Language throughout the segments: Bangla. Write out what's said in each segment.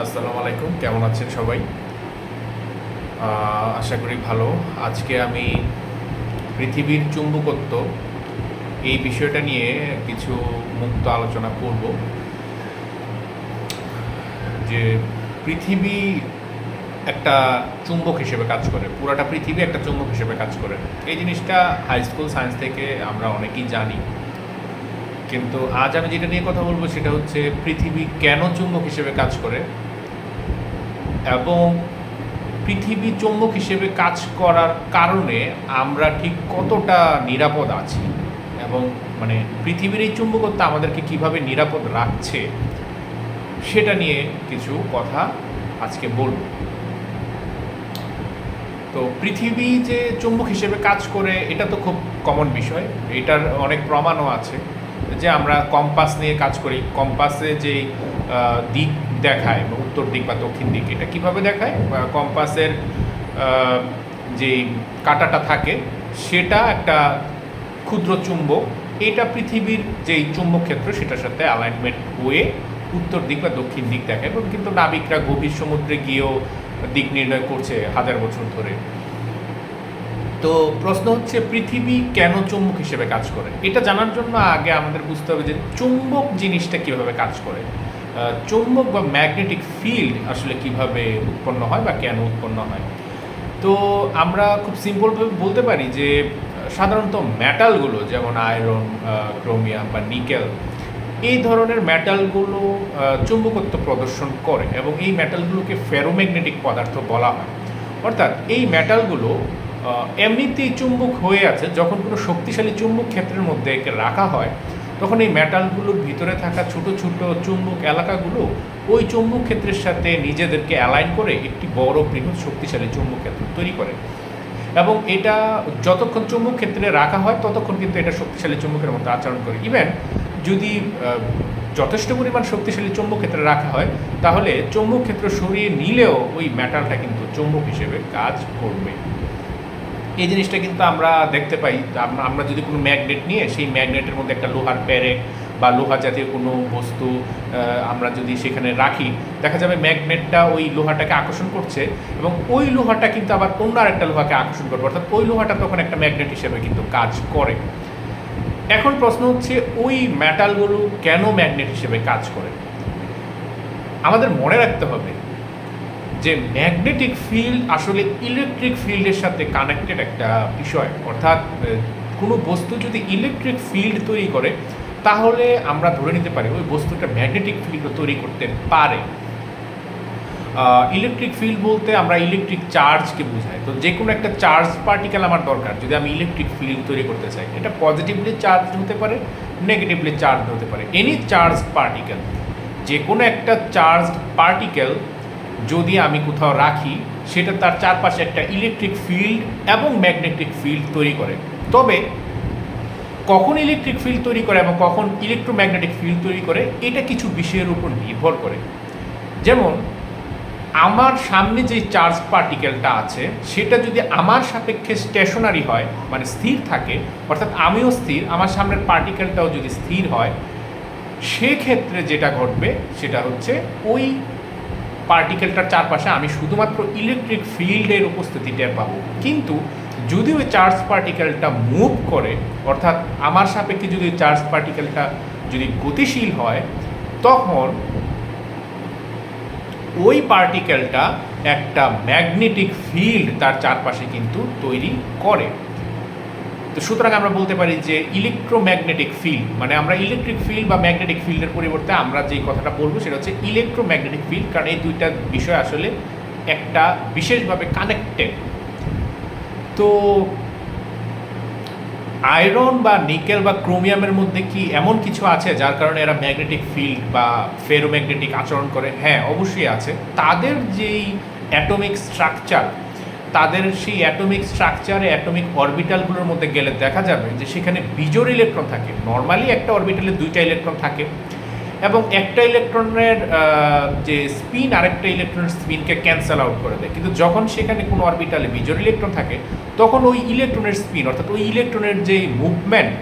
আসসালামু আলাইকুম, কেমন আছেন সবাই? আশা করি ভালো। আজকে আমি পৃথিবীর চুম্বকত্ব এই বিষয়টা নিয়ে কিছু মুক্ত আলোচনা করব। যে পৃথিবী একটা চুম্বক হিসেবে কাজ করে, পুরাটা পৃথিবী একটা চুম্বক হিসেবে কাজ করে। এই জিনিসটা হাই স্কুল সায়েন্স থেকে আমরা অনেকেই জানি। কিন্তু আজ আমি যেটা নিয়ে কথা বলব সেটা হচ্ছে পৃথিবী কেন চুম্বক হিসেবে কাজ করে এবং পৃথিবী চুম্বক হিসেবে কাজ করার কারণে আমরা ঠিক কতটা নিরাপদ আছি এবং মানে পৃথিবীর এই চুম্বকত্ব আমাদেরকে কীভাবে নিরাপদ রাখছে সেটা নিয়ে কিছু কথা আজকে বলব। তো পৃথিবী যে চুম্বক হিসেবে কাজ করে, এটা তো খুব কমন বিষয়। এটার অনেক প্রমাণও আছে। যে আমরা কম্পাস নিয়ে কাজ করি, কম্পাসে যে দিক দেখায় উত্তর দিক বা দক্ষিণ দিক, এটা কীভাবে দেখায়? কম্পাসের যে কাঁটাটা থাকে, সেটা একটা ক্ষুদ্র চুম্বক, এটা পৃথিবীর যেই চুম্বক ক্ষেত্র সেটার সাথে অ্যালাইনমেন্ট হয়ে উত্তর দিক বা দক্ষিণ দিক দেখায়। এবং কিন্তু নাবিকরা গভীর সমুদ্রে গিয়েও দিক নির্ণয় করছে হাজার বছর ধরে। তো প্রশ্ন হচ্ছে, পৃথিবী কেন চুম্বক হিসেবে কাজ করে? এটা জানার জন্য আগে আমাদের বুঝতে হবে যে চুম্বক জিনিসটা কীভাবে কাজ করে। চুম্বক বা ম্যাগনেটিক ফিল্ড আসলে কীভাবে উৎপন্ন হয় বা কেন উৎপন্ন হয়? তো আমরা খুব সিম্পলভাবে বলতে পারি যে, সাধারণত মেটালগুলো যেমন আয়রন ক্রোমিয়াম বা নিকেল, এই ধরনের মেটালগুলো চুম্বকত্ব প্রদর্শন করে এবং এই মেটালগুলোকে ফেরোম্যাগনেটিক পদার্থ বলা হয়। অর্থাৎ এই মেটালগুলো এমনিতেই চুম্বক হয়ে আছে, যখন কোনো শক্তিশালী চুম্বক ক্ষেত্রের মধ্যে একে রাখা হয়, তখন এই মেটালগুলোর ভিতরে থাকা ছোট ছোট চুম্বক এলাকাগুলো ওই চুম্বক ক্ষেত্রের সাথে নিজেদেরকে অ্যালাইন করে একটি বড় বৃহৎ শক্তিশালী চুম্বক ক্ষেত্র তৈরি করে। এবং এটা যতক্ষণ চুম্বক ক্ষেত্রে রাখা হয়, ততক্ষণ কিন্তু এটা শক্তিশালী চুম্বকের মতো আচরণ করে। ইভেন যদি যথেষ্ট পরিমাণ শক্তিশালী চুম্বক ক্ষেত্রে রাখা হয়, তাহলে চুম্বক ক্ষেত্র সরিয়ে নিলেও ওই মেটালটা কিন্তু চুম্বক হিসেবে কাজ করবে। এই জিনিসটা কিন্তু আমরা দেখতে পাই। আমরা- যদি কোনো ম্যাগনেট নিয়ে, সেই ম্যাগনেটের মধ্যে একটা লোহার প্যারেক বা লোহা জাতীয় কোনো বস্তু আমরা যদি সেখানে রাখি, দেখা যাবে ম্যাগনেটটা ওই লোহাটাকে আকর্ষণ করছে এবং ওই লোহাটা কিন্তু আবার অন্য আরেকটা লোহাকে আকর্ষণ করবে। অর্থাৎ ওই লোহাটা তখন একটা ম্যাগনেট হিসেবে কিন্তু কাজ করে। এখন প্রশ্ন হচ্ছে, ওই মেটালগুলো কেন ম্যাগনেট হিসেবে কাজ করে? আমাদের মনে রাখতে হবে যে ম্যাগনেটিক ফিল্ড আসলে ইলেকট্রিক ফিল্ডের সাথে কানেক্টেড একটা বিষয়। অর্থাৎ কোনো বস্তু যদি ইলেকট্রিক ফিল্ড তৈরি করে, তাহলে আমরা ধরে নিতে পারি ওই বস্তুটা ম্যাগনেটিক ফিল্ড তৈরি করতে পারে। ইলেকট্রিক ফিল্ড বলতে আমরা ইলেকট্রিক চার্জকে বোঝাই। তো যে কোনো একটা চার্জ পার্টিকেল আমার দরকার, যদি আমি ইলেকট্রিক ফিল্ড তৈরি করতে চাই। এটা পজিটিভলি চার্জ হতে পারে নেগেটিভলি চার্জ হতে পারে। এনি চার্জ পার্টিকেল যে কোনো একটা চার্জ পার্টিকেল যদি আমি কোথাও রাখি, সেটা তার চারপাশে একটা ইলেকট্রিক ফিল্ড এবং ম্যাগনেটিক ফিল্ড তৈরি করে। তবে, কখন ইলেকট্রিক ফিল্ড তৈরি করে এবং কখন ইলেকট্রোম্যাগনেটিক ফিল্ড তৈরি করে, এটা কিছু বিষয়ের উপর নির্ভর করে। যেমন, আমার সামনে যে চার্জ পার্টিকেলটা আছে, সেটা যদি আমার সাপেক্ষে স্টেশনারি হয় মানে স্থির থাকে, অর্থাৎ আমিও স্থির, আমার সামনের পার্টিকেলটাও যদি স্থির হয়, সেক্ষেত্রে যেটা ঘটবে, সেটা হচ্ছে ওই পার্টিকেলটার চারপাশে আমি শুধুমাত্র ইলেকট্রিক ফিল্ডের উপস্থিতি টের পাবো। কিন্তু যদি ওই চার্জ পার্টিকেলটা মুভ করে, অর্থাৎ আমার সাপেক্ষে যদি চার্জ পার্টিকেলটা যদি গতিশীল হয়, তখন ওই পার্টিকেলটা একটা ম্যাগনেটিক ফিল্ড তার চারপাশে কিন্তু তৈরি করে। তো সুতরাং আমরা বলতে পারি যে ইলেকট্রোম্যাগনেটিক ফিল্ড মানে আমরা ইলেকট্রিক ফিল্ড বা ম্যাগনেটিক ফিল্ডের পরিবর্তে আমরা যে কথাটা বলব সেটা হচ্ছে ইলেকট্রোম্যাগনেটিক ফিল্ড কারণ এই দুইটা বিষয় আসলে একটা বিশেষভাবে কানেক্টেড তো আয়রন বা নিকেল বা ক্রোমিয়ামের মধ্যে কি এমন কিছু আছে যার কারণে এরা ম্যাগনেটিক ফিল্ড বা ফেরোম্যাগনেটিক আচরণ করে? হ্যাঁ অবশ্যই আছে। তাদের যেই অ্যাটমিক স্ট্রাকচার তাদের সেই অ্যাটমিক স্ট্রাকচারে অ্যাটমিক অরবিটালগুলোর মধ্যে গেলে দেখা যাবে যে সেখানে বিজোড় ইলেকট্রন থাকে। নর্মালি একটা অরবিটালে দুইটা ইলেকট্রন থাকে এবং একটা ইলেকট্রনের যে স্পিন আরেকটা ইলেকট্রনের স্পিনকে ক্যান্সেল আউট করে দেয়। কিন্তু যখন সেখানে কোনো অরবিটালে বিজোড় ইলেকট্রন থাকে, তখন ওই ইলেকট্রনের স্পিন অর্থাৎ ওই ইলেকট্রনের যে মুভমেন্ট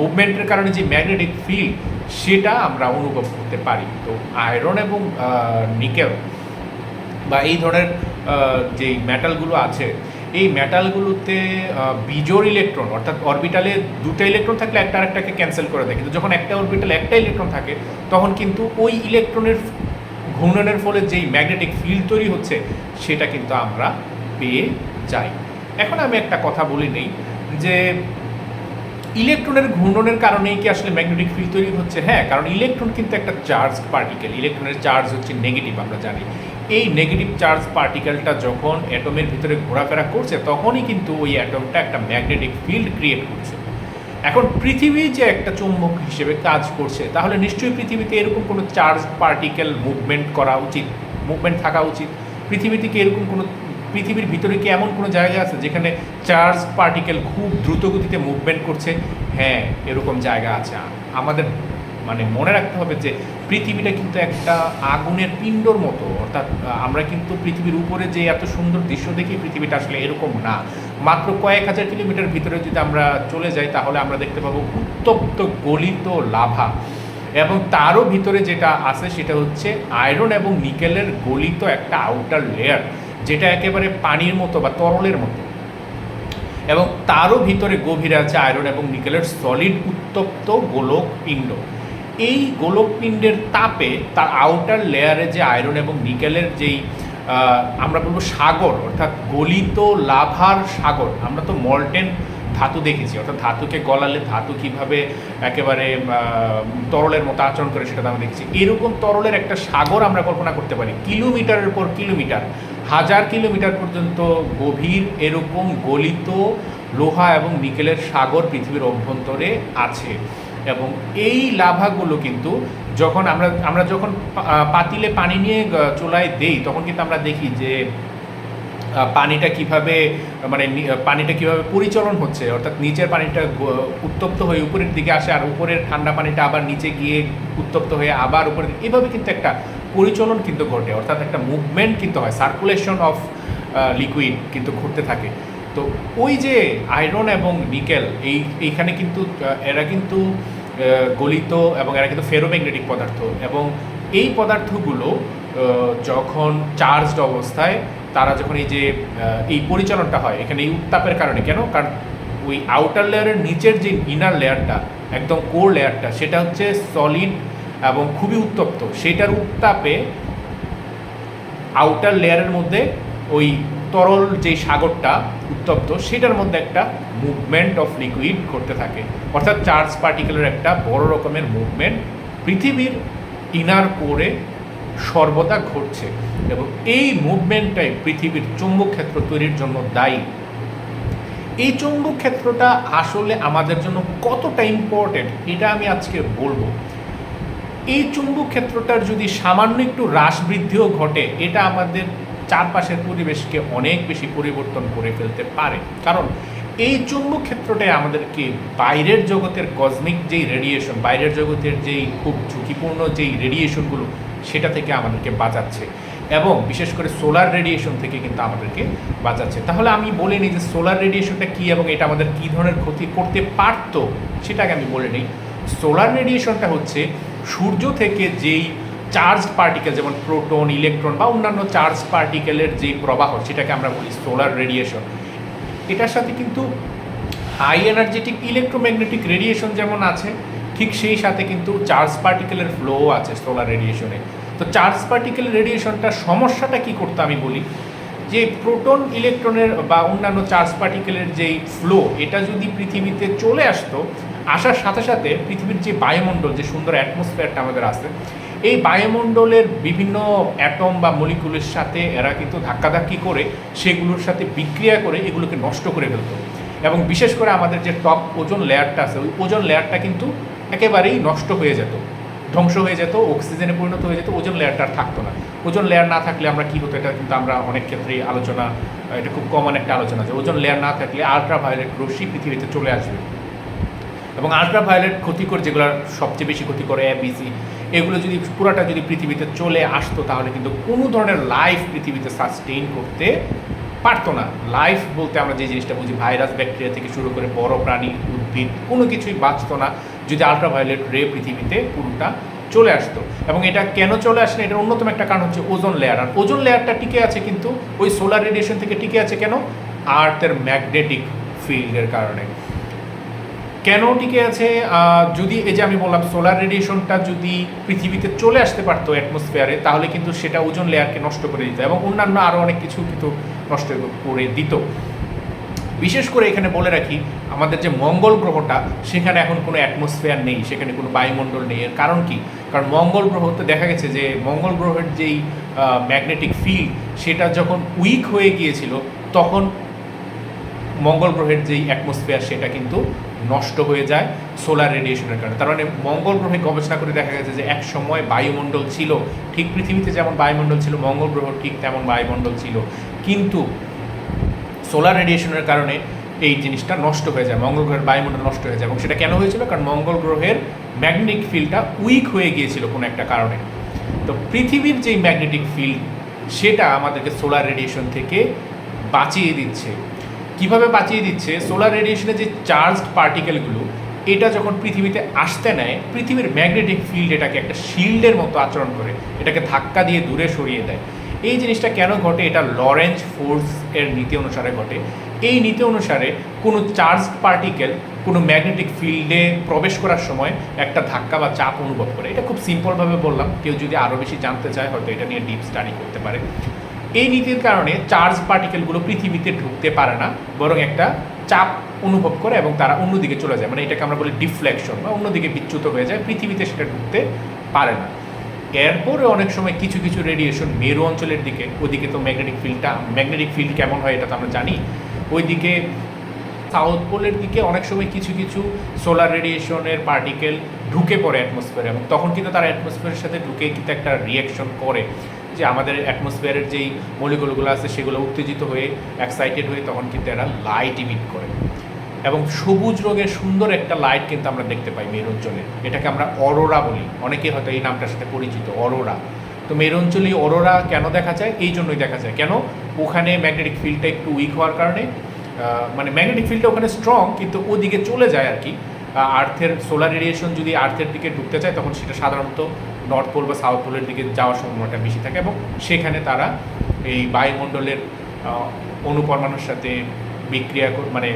মুভমেন্টের কারণে যে ম্যাগনেটিক ফিল্ড সেটা আমরা অনুভব করতে পারি। তো আয়রন এবং নিকেল বা এই ধরনের যেই মেটালগুলো আছে, এই মেটালগুলোতে বিজোড় ইলেকট্রন অর্থাৎ অরবিটালে দুটো ইলেকট্রন থাকলে একটা আরেকটাকে ক্যান্সেল করে দেয়। কিন্তু যখন একটা অরবিটালে একটা ইলেকট্রন থাকে, তখন কিন্তু ওই ইলেকট্রনের ঘূর্ণনের ফলে যেই ম্যাগনেটিক ফিল্ড তৈরি হচ্ছে, সেটা কিন্তু আমরা পেয়ে যাই। এখন আমি একটা কথা বলি নেই, যে ইলেকট্রনের ঘূর্ণনের কারণেই কি আসলে ম্যাগনেটিক ফিল্ড তৈরি হচ্ছে? হ্যাঁ কারণ ইলেকট্রন কিন্তু একটা চার্জ পার্টিকেল ইলেকট্রনের চার্জ হচ্ছে নেগেটিভ আমরা জানি। এই নেগেটিভ চার্জ পার্টিকেলটা যখন অ্যাটমের ভিতরে ঘোরাফেরা করছে, তখনই কিন্তু ওই অ্যাটমটা একটা ম্যাগনেটিক ফিল্ড ক্রিয়েট করছে। এখন পৃথিবী যে একটা চুম্বক হিসেবে কাজ করছে, তাহলে নিশ্চয়ই পৃথিবীতে এরকম কোনো চার্জ পার্টিকেল মুভমেন্ট করা উচিত মুভমেন্ট থাকা উচিত? পৃথিবীতে কি এরকম কোনো, পৃথিবীর ভিতরে কি এমন কোনো জায়গা আছে যেখানে চার্জ পার্টিকেল খুব দ্রুত গতিতে মুভমেন্ট করছে? হ্যাঁ এরকম জায়গা আছে। আমাদের মানে মনে রাখতে হবে যে পৃথিবীটা কিন্তু একটা আগুনের পিণ্ডর মতো, অর্থাৎ আমরা কিন্তু পৃথিবীর উপরে যে এত সুন্দর দৃশ্য দেখি পৃথিবীটা আসলে এরকম না। মাত্র কয়েক হাজার কিলোমিটার ভিতরে যদি আমরা চলে যাই, তাহলে আমরা দেখতে পাবো উত্তপ্ত গলিত লাভা। এবং তারও ভিতরে যেটা আছে, সেটা হচ্ছে আয়রন এবং নিকেলের গলিত একটা আউটার লেয়ার যেটা একেবারে পানির মতো বা তরলের মতো। এবং তারও ভিতরে গভীরে আছে আয়রন এবং নিকেলের সলিড উত্তপ্ত গোলক পিণ্ড। এই গোলকপিণ্ডের তাপে তার আউটার লেয়ারে যে আয়রন এবং নিকেলের যেই আমরা বলব সাগর, অর্থাৎ গলিত লাভার সাগর, আমরা তো মল্টেন ধাতু দেখেছি, অর্থাৎ ধাতুকে গলালে ধাতু কীভাবে একেবারে তরলের মতো আচরণ করে সেটা আমরা দেখছি। এরকম তরলের একটা সাগর আমরা কল্পনা করতে পারি, কিলোমিটারের পর কিলোমিটার, হাজার কিলোমিটার পর্যন্ত গভীর এরকম গলিত লোহা এবং নিকেলের সাগর পৃথিবীর অভ্যন্তরে আছে। এবং এই লাভাগুলো কিন্তু যখন আমরা আমরা যখন পাতিলে পানি নিয়ে চুলায় দেই, তখন কিন্তু আমরা দেখি যে পানিটা কীভাবে মানে পানিটা কীভাবে পরিচালন হচ্ছে। অর্থাৎ নিচের পানিটা উত্তপ্ত হয়ে উপরের দিকে আসে আর উপরের ঠান্ডা পানিটা আবার নিচে গিয়ে উত্তপ্ত হয়ে আবার উপরে এভাবে কিন্তু একটা পরিচলন কিন্তু ঘটে। অর্থাৎ একটা মুভমেন্ট কিন্তু হয়। সার্কুলেশন অফ লিকুইড কিন্তু ঘটতে থাকে। তো ওই যে আয়রন এবং নিকেল, এই, এইখানে কিন্তু এরা কিন্তু গলিত এবং এরা কিন্তু ফেরোম্যাগনেটিক পদার্থ এবং এই পদার্থগুলো যখন চার্জড অবস্থায়, তারা যখন এই যে এই পরিচালনটা হয়, এখানে এই উত্তাপের কারণে, কেন? কারণ ওই আউটার লেয়ারের নিচের যে ইনার লেয়ারটা একদম কোর লেয়ারটা সেটা হচ্ছে সলিড এবং খুবই উত্তপ্ত। সেটার উত্তাপে আউটার লেয়ারের মধ্যে ওই তরল যে সাগরটা উত্তপ্ত, সেটার মধ্যে একটা মুভমেন্ট অফ লিকুইড ঘটতে থাকে। অর্থাৎ চার্জ পার্টিকেলের একটা বড় রকমের মুভমেন্ট পৃথিবীর ইনার কোরে সর্বদা ঘটছে এবং এই মুভমেন্টটাই পৃথিবীর চুম্বক ক্ষেত্র তৈরির জন্য দায়ী। এই চুম্বক ক্ষেত্রটা আসলে আমাদের জন্য কতটা ইম্পর্টেন্ট এটা আমি আজকে বলব। এই চুম্বক ক্ষেত্রটার যদি সামান্য একটু হ্রাস বৃদ্ধিও ঘটে, এটা আমাদের চারপাশের পরিবেশকে অনেক বেশি পরিবর্তন করে ফেলতে পারে। কারণ এই চুম্বক ক্ষেত্রটাই আমাদেরকে বাইরের জগতের কসমিক যেই রেডিয়েশন বাইরের জগতের যেই খুব ঝুঁকিপূর্ণ যেই রেডিয়েশনগুলো সেটা থেকে আমাদেরকে বাঁচাচ্ছে। এবং বিশেষ করে সোলার রেডিয়েশন থেকে কিন্তু আমাদেরকে বাঁচাচ্ছে। তাহলে আমি বলিনি যে সোলার রেডিয়েশনটা কী এবং এটা আমাদের কী ধরনের ক্ষতি করতে পারতো? সেটাকে আমি বলে নিই। সোলার রেডিয়েশনটা হচ্ছে সূর্য থেকে যেই চার্জ পার্টিকেল যেমন প্রোটন ইলেকট্রন বা অন্যান্য চার্জ পার্টিকেলের যেই প্রবাহ, সেটাকে আমরা বলি সোলার রেডিয়েশন এটার সাথে কিন্তু হাই এনার্জেটিক ইলেকট্রোম্যাগনেটিক রেডিয়েশন যেমন আছে, ঠিক সেই সাথে কিন্তু চার্জ পার্টিকেলের ফ্লো আছে সোলার রেডিয়েশনে তো চার্জ পার্টিকেল রেডিয়েশনটা সমস্যাটা কি করতে আমি বলি? যে প্রোটন ইলেকট্রনের বা অন্যান্য চার্জ পার্টিকেলের যেই ফ্লো এটা যদি পৃথিবীতে চলে আসতো, আসার সাথে সাথে পৃথিবীর যে বায়ুমণ্ডল, যে সুন্দর অ্যাটমসফিয়ারটা আমাদের আছে এই বায়ুমণ্ডলের বিভিন্ন অ্যাটম বা মলিকুলের সাথে এরা কিন্তু ধাক্কাধাক্কি করে সেগুলোর সাথে বিক্রিয়া করে এগুলোকে নষ্ট করে ফেলতো। এবং বিশেষ করে আমাদের যে টপ ওজন লেয়ারটা আছে, ওই ওজন লেয়ারটা কিন্তু একেবারেই নষ্ট হয়ে যেত, ধ্বংস হয়ে যেত অক্সিজেনে পরিণত হয়ে যেত ওজন লেয়ারটা আর থাকতো না। ওজন লেয়ার না থাকলে আমরা কী হতো, এটা কিন্তু আমরা অনেক ক্ষেত্রেই আলোচনা, এটা খুব কমন একটা আলোচনা যে ওজন লেয়ার না থাকলে আলট্রা ভায়োলেট রশ্মি পৃথিবীতে চলে আসবে। এবং আলট্রা ভায়োলেট ক্ষতিকর যেগুলো সবচেয়ে বেশি ক্ষতি করে এবিসি এগুলো যদি পুরাটা যদি পৃথিবীতে চলে আসতো, তাহলে কিন্তু কোনো ধরনের লাইফ পৃথিবীতে সাস্টেইন করতে পারতো না। লাইফ বলতে আমরা যে জিনিসটা বুঝি ভাইরাস ব্যাকটেরিয়া থেকে শুরু করে বড় প্রাণী, উদ্ভিদ, কোনো কিছুই বাঁচতো না যদি আলট্রা ভায়োলেট রে পৃথিবীতে পুরোটা চলে আসতো। এবং এটা কেন চলে আসে না? এটার অন্যতম একটা কারণ হচ্ছে ওজন লেয়ার আর ওজন লেয়ারটা টিকে আছে কিন্তু ওই সোলার রেডিয়েশন থেকে টিকে আছে কেন? আর্থের ম্যাগনেটিক ফিল্ডের কারণে। কেন টিকে আছে? যদি এই যে আমি বললাম সোলার রেডিয়েশনটা যদি পৃথিবীতে চলে আসতে পারতো অ্যাটমসফিয়ারে তাহলে কিন্তু সেটা ওজন লেয়ারকে নষ্ট করে দিত এবং অন্যান্য আরও অনেক কিছু কিন্তু নষ্ট করে দিত। বিশেষ করে এখানে বলে রাখি, আমাদের যে মঙ্গল গ্রহটা, সেখানে এখন কোনো অ্যাটমসফিয়ার নেই, সেখানে কোনো বায়ুমণ্ডল নেই। এর কারণ কি? কারণ মঙ্গল গ্রহতে দেখা গেছে যে মঙ্গল গ্রহের যেই ম্যাগনেটিক ফিল্ড সেটা যখন উইক হয়ে গিয়েছিল, তখন মঙ্গল গ্রহের যেই অ্যাটমসফিয়ার সেটা কিন্তু নষ্ট হয়ে যায় সোলার রেডিয়েশনের কারণে। তার মানে মঙ্গল গ্রহে গবেষণা করে দেখা গেছে যে এক সময় বায়ুমণ্ডল ছিল, ঠিক পৃথিবীতে যেমন বায়ুমণ্ডল ছিল, মঙ্গল গ্রহ ঠিক তেমন বায়ুমণ্ডল ছিল। কিন্তু সোলার রেডিয়েশনের কারণে এই জিনিসটা নষ্ট হয়ে যায়, মঙ্গল গ্রহের বায়ুমণ্ডল নষ্ট হয়ে যায়। এবং সেটা কেন হয়েছিল? কারণ মঙ্গল গ্রহের ম্যাগনেটিক ফিল্ডটা উইক হয়ে গিয়েছিল কোনো একটা কারণে। তো পৃথিবীর যেই ম্যাগনেটিক ফিল্ড সেটা আমাদেরকে সোলার রেডিয়েশন থেকে বাঁচিয়ে দিচ্ছে। কীভাবে বাঁচিয়ে দিচ্ছে? সোলার রেডিয়েশনের যে চার্জড পার্টিকেলগুলো এটা যখন পৃথিবীতে আসতে নেয়, পৃথিবীর ম্যাগনেটিক ফিল্ড এটাকে একটা শিল্ডের মতো আচরণ করে, এটাকে ধাক্কা দিয়ে দূরে সরিয়ে দেয়। এই জিনিসটা কেন ঘটে? এটা লরেঞ্জ ফোর্স এর নীতি অনুসারে ঘটে। এই নীতি অনুসারে কোনো চার্জ পার্টিকেল কোনো ম্যাগনেটিক ফিল্ডে প্রবেশ করার সময় একটা ধাক্কা বা চাপ অনুভব করে। এটা খুব সিম্পলভাবে বললাম। কেউ যদি আরও বেশি জানতে চায়, হয়তো এটা নিয়ে ডিপ স্টাডি করতে পারে। এই নীতির কারণে চার্জ পার্টিকেলগুলো পৃথিবীতে ঢুকতে পারে না, বরং একটা চাপ অনুভব করে এবং তারা অন্যদিকে চলে যায়। মানে এটাকে আমরা বলি ডিফ্লেকশন বা অন্যদিকে বিচ্যুত হয়ে যায়, পৃথিবীতে সেটা ঢুকতে পারে না। এরপরে অনেক সময় কিছু কিছু রেডিয়েশন মেরু অঞ্চলের দিকে, ওদিকে তো ম্যাগনেটিক ফিল্ডটা ম্যাগনেটিক ফিল্ড কেমন হয় এটা তো আমরা জানি। ওইদিকে সাউথ পোলের দিকে অনেক সময় কিছু কিছু সোলার রেডিয়েশনের পার্টিকেল ঢুকে পড়ে অ্যাটমসফিয়ারে এবং তখন কিন্তু তারা অ্যাটমসফিয়ারের সাথে ঢুকে কিন্তু একটা রিয়াকশন করে। যে আমাদের অ্যাটমসফিয়ারের যেই মলিকুলগুলো আছে, সেগুলো উত্তেজিত হয়ে এক্সাইটেড হয়ে তখন কিন্তু এরা লাইট ইমিট করে। এবং সবুজ রঙের সুন্দর একটা লাইট কিন্তু আমরা দেখতে পাই মেরু অঞ্চলে এটাকে আমরা অরোরা বলি। অনেকে হয়তো এই নামটার সাথে পরিচিত, অরোরা। তো মেরু অঞ্চলে অরোরা কেন দেখা যায়? এই জন্যই দেখা যায়। কেন? ওখানে ম্যাগনেটিক ফিল্ডটা একটু উইক হওয়ার কারণে মানে ম্যাগনেটিক ফিল্ডটা ওখানে স্ট্রং কিন্তু ওদিকে চলে যায় আর কি। আর্থের সোলার রেডিয়েশন যদি আর্থের দিকে ঢুকতে চায়, তখন সেটা সাধারণত নর্থ পোল বা সাউথ পোলের দিকে যাওয়ার সম্ভাবনাটা বেশি থাকে এবং সেখানে তারা এই বায়ুমণ্ডলের আহ, অণুপরমাণুর সাথে বিক্রিয়া কর- মানে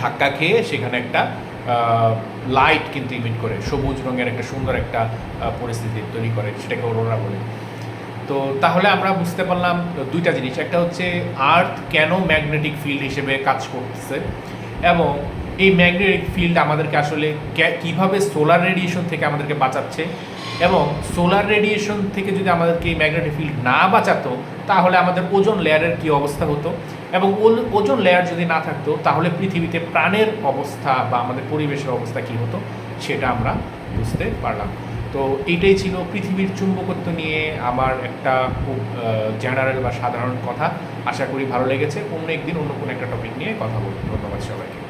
ধাক্কা খেয়ে সেখানে একটা লাইট কিন্তু ইমিট করে সবুজ রঙের একটা সুন্দর একটা পরিস্থিতি তৈরি করে সেটাকে অরোরা বলে। তো তাহলে আমরা বুঝতে পারলাম দুইটা জিনিস। একটা হচ্ছে আর্থ কেন ম্যাগনেটিক ফিল্ড হিসেবে কাজ করতেছে এবং এই ম্যাগনেটিক ফিল্ড আমাদেরকে আসলে কীভাবে সোলার রেডিয়েশন থেকে আমাদেরকে বাঁচাচ্ছে এবং সোলার রেডিয়েশন থেকে যদি আমাদেরকে এই ম্যাগনেটিক ফিল্ড না বাঁচাতো, তাহলে আমাদের ওজন লেয়ারের কি অবস্থা হতো? এবং ওজন লেয়ার যদি না থাকতো, তাহলে পৃথিবীতে প্রাণের অবস্থা বা আমাদের পরিবেশের অবস্থা কি হতো? সেটা আমরা বুঝতে পারলাম। তো এইটাই ছিল পৃথিবীর চুম্বকত্ব নিয়ে আমার একটা খুব জেনারেল বা সাধারণ কথা। আশা করি ভালো লেগেছে। অন্য একদিন অন্য কোনো একটা টপিক নিয়ে কথা বলব। ধন্যবাদ সবাইকে।